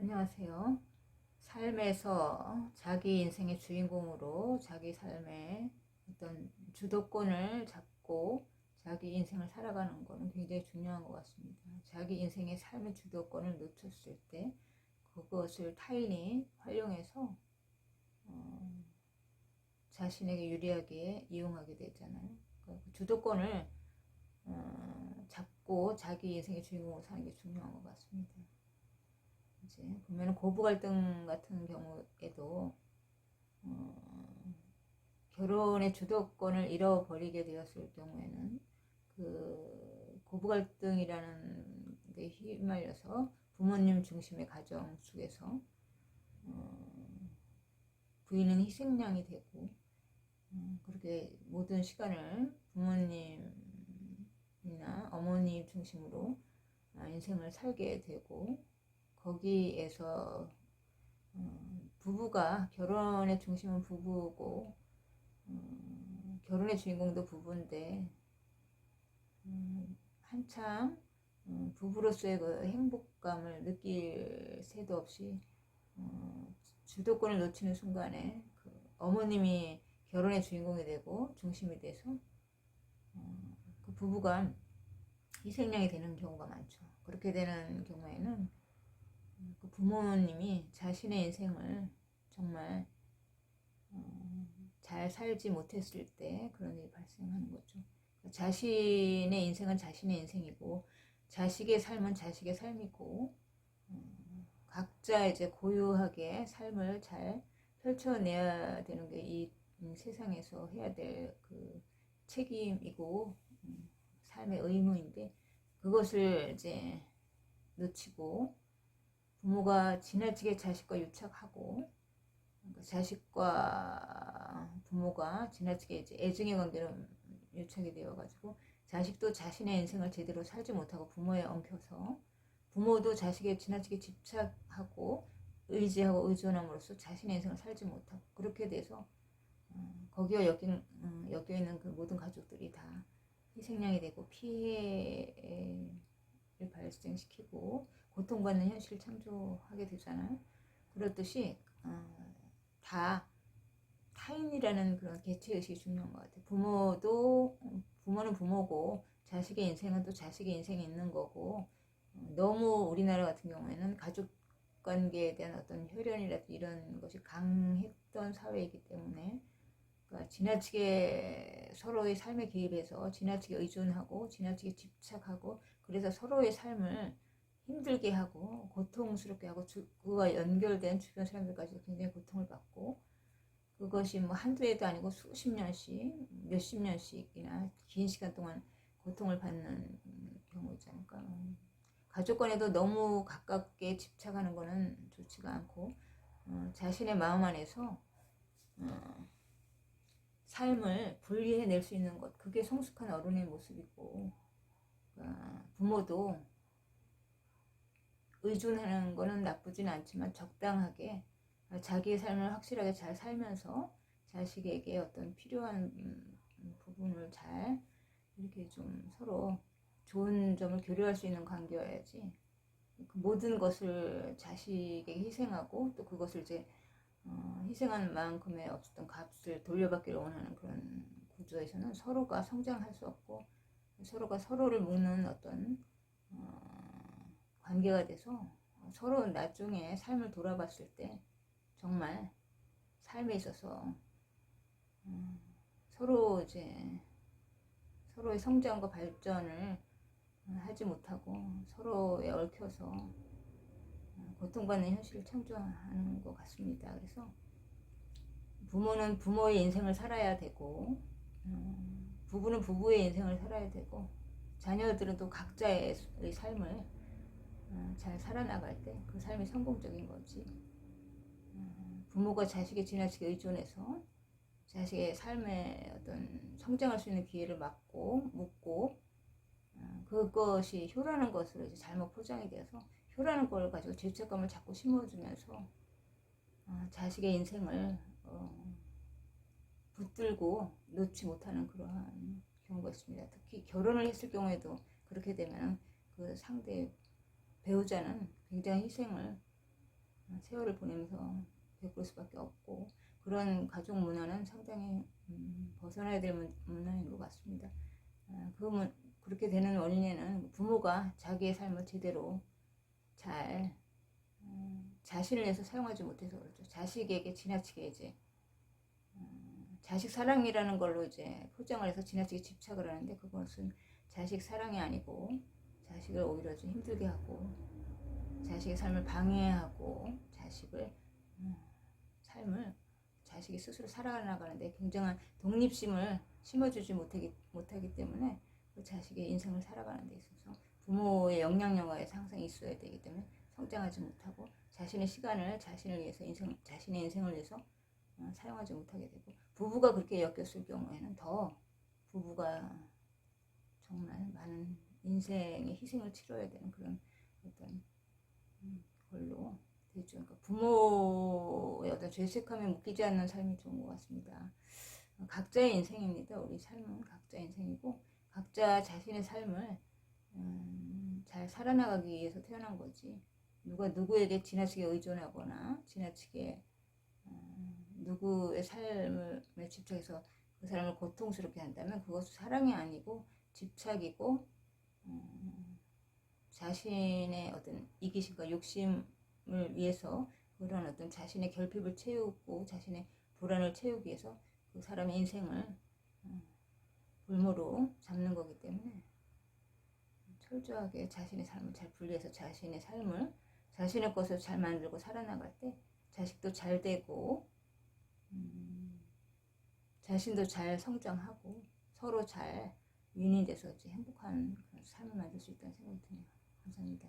안녕하세요. 삶에서 자기 인생의 주인공으로 자기 삶의 어떤 주도권을 잡고 자기 인생을 살아가는 것은 굉장히 중요한 것 같습니다. 자기 인생의 삶의 주도권을 놓쳤을 때 그것을 타인이 활용해서 어, 자신에게 유리하게 이용하게 되잖아요. 그 주도권을 어, 잡고 자기 인생의 주인공으로 사는 게 중요한 것 같습니다. 이제 보면 고부 갈등 같은 경우에도 어, 결혼의 주도권을 잃어버리게 되었을 경우에는 그 고부 갈등이라는 데 휘말려서 부모님 중심의 가정 속에서 어, 부인은 희생양이 되고 어, 그렇게 모든 시간을 부모님이나 어머님 중심으로 아, 인생을 살게 되고 거기에서 어, 부부가 결혼의 중심은 부부고 어, 결혼의 주인공도 부부인데 음, 한참 음, 부부로서의 그 행복감을 느낄 새도 없이 어, 주도권을 놓치는 순간에 그 어머님이 결혼의 주인공이 되고 중심이 돼서 어, 그 부부가 희생양이 되는 경우가 많죠. 그렇게 되는 경우에는 그 부모님이 자신의 인생을 정말 어, 잘 살지 못했을 때 그런 일이 발생하는 거죠. 자신의 인생은 자신의 인생이고 자식의 삶은 자식의 삶이고 어, 각자 이제 고유하게 삶을 잘 펼쳐내야 되는 게 이 세상에서 해야 될 그 책임이고 음, 삶의 의무인데 그것을 이제 놓치고 부모가 지나치게 자식과 유착하고 그러니까 자식과 부모가 지나치게 이제 애증의 관계로 유착이 되어가지고 자식도 자신의 인생을 제대로 살지 못하고 부모에 엉켜서 부모도 자식에 지나치게 집착하고 의지하고 의존함으로써 자신의 인생을 살지 못하고 그렇게 돼서 어, 거기에 엮인, 음, 엮여 있는 그 모든 가족들이 다 희생양이 되고 피해를 발생시키고 고통받는 현실을 창조하게 되잖아요. 그렇듯이 어, 다 타인이라는 그런 개체 의식이 중요한 것 같아요. 부모도 부모는 부모고 자식의 인생은 또 자식의 인생이 있는 거고 어, 너무 우리나라 같은 경우에는 가족 관계에 대한 어떤 혈연이라든지 이런 것이 강했던 사회이기 때문에 그러니까 지나치게 서로의 삶에 개입해서 지나치게 의존하고 지나치게 집착하고 그래서 서로의 삶을 힘들게 하고 고통스럽게 하고 주, 그와 연결된 주변 사람들까지 굉장히 고통을 받고 그것이 뭐 한두 해도 아니고 수십 년씩 몇십 년씩이나 긴 시간 동안 고통을 받는 경우 있지 않을까. 가족 간에도 너무 가깝게 집착하는 것은 좋지가 않고 어, 자신의 마음 안에서 어, 삶을 분리해낼 수 있는 것. 그게 성숙한 어른의 모습이고. 어, 부모도 의존하는 거는 나쁘진 않지만 적당하게 자기의 삶을 확실하게 잘 살면서 자식에게 어떤 필요한 음, 부분을 잘 이렇게 좀 서로 좋은 점을 교류할 수 있는 관계여야지. 그 모든 것을 자식에게 희생하고 또 그것을 이제 어, 희생한 만큼의 어떤 값을 돌려받기를 원하는 그런 구조에서는 서로가 성장할 수 없고 서로가 서로를 묶는 어떤 어, 관계가 돼서 서로 나중에 삶을 돌아봤을 때 정말 삶에 있어서 음, 서로 이제 서로의 성장과 발전을 하지 못하고 서로에 얽혀서 어, 고통받는 현실을 창조하는 것 같습니다. 그래서 부모는 부모의 인생을 살아야 되고 음, 부부는 부부의 인생을 살아야 되고 자녀들은 또 각자의 삶을 어, 잘 살아나갈 때 그 삶이 성공적인 거지. 어, 부모가 자식에 지나치게 의존해서 자식의 삶에 어떤 성장할 수 있는 기회를 막고 묻고 어, 그것이 효라는 것으로 이제 잘못 포장이 되어서 효라는 걸 가지고 죄책감을 자꾸 심어주면서 자식의 인생을 붙들고 놓지 못하는 그러한 경우가 있습니다. 특히 결혼을 했을 경우에도 그렇게 되면 그 상대 배우자는 굉장히 희생을 어, 세월을 보내면서 베풀 수밖에 없고 그런 가족 문화는 상당히 음, 벗어나야 될 문- 문화인 것 같습니다. 아, 그 문- 그렇게 되는 원인에는 부모가 자기의 삶을 제대로 잘 음, 자신을 위해서 사용하지 못해서 그렇죠. 자식에게 지나치게 이제 음, 자식 사랑이라는 걸로 이제 포장을 해서 지나치게 집착을 하는데 그것은 자식 사랑이 아니고 자식을 오히려 좀 힘들게 하고 자식의 삶을 방해하고 자식을 음, 삶을 자식이 스스로 살아나가는데 굉장한 독립심을 심어주지 못하기, 못하기 때문에 그 자식의 인생을 살아가는 데 있어서 부모의 영향력에 항상 있어야 되기 때문에 성장하지 못하고 자신의 시간을 자신을 위해서 인생 자신의 인생을 위해서 어, 사용하지 못하게 되고 부부가 그렇게 엮였을 경우에는 더 부부가 정말 많은 인생의 희생을 치러야 되는 그런 어떤 음, 걸로 되죠. 그러니까 부모의 어떤 죄책감에 묶이지 않는 삶이 좋은 것 같습니다. 어, 각자의 인생입니다. 우리 삶은 각자 인생이고 각자 자신의 삶을 음, 잘 살아나가기 위해서 태어난 거지. 누가 누구에게 지나치게 의존하거나 지나치게 음, 누구의 삶을 집착해서 그 사람을 고통스럽게 한다면 그것은 사랑이 아니고 집착이고 음, 자신의 어떤 이기심과 욕심을 위해서 그런 어떤 자신의 결핍을 채우고 자신의 불안을 채우기 위해서 그 사람의 인생을 음, 볼모로 잡는 거기 때문에 철저하게 자신의 삶을 잘 분리해서 자신의 삶을 자신의 것을 잘 만들고 살아나갈 때 자식도 잘 되고 음, 자신도 잘 성장하고 서로 잘 윈이 돼서 행복한 그런 삶을 만들 수 있다는 생각이 드네요. 감사합니다.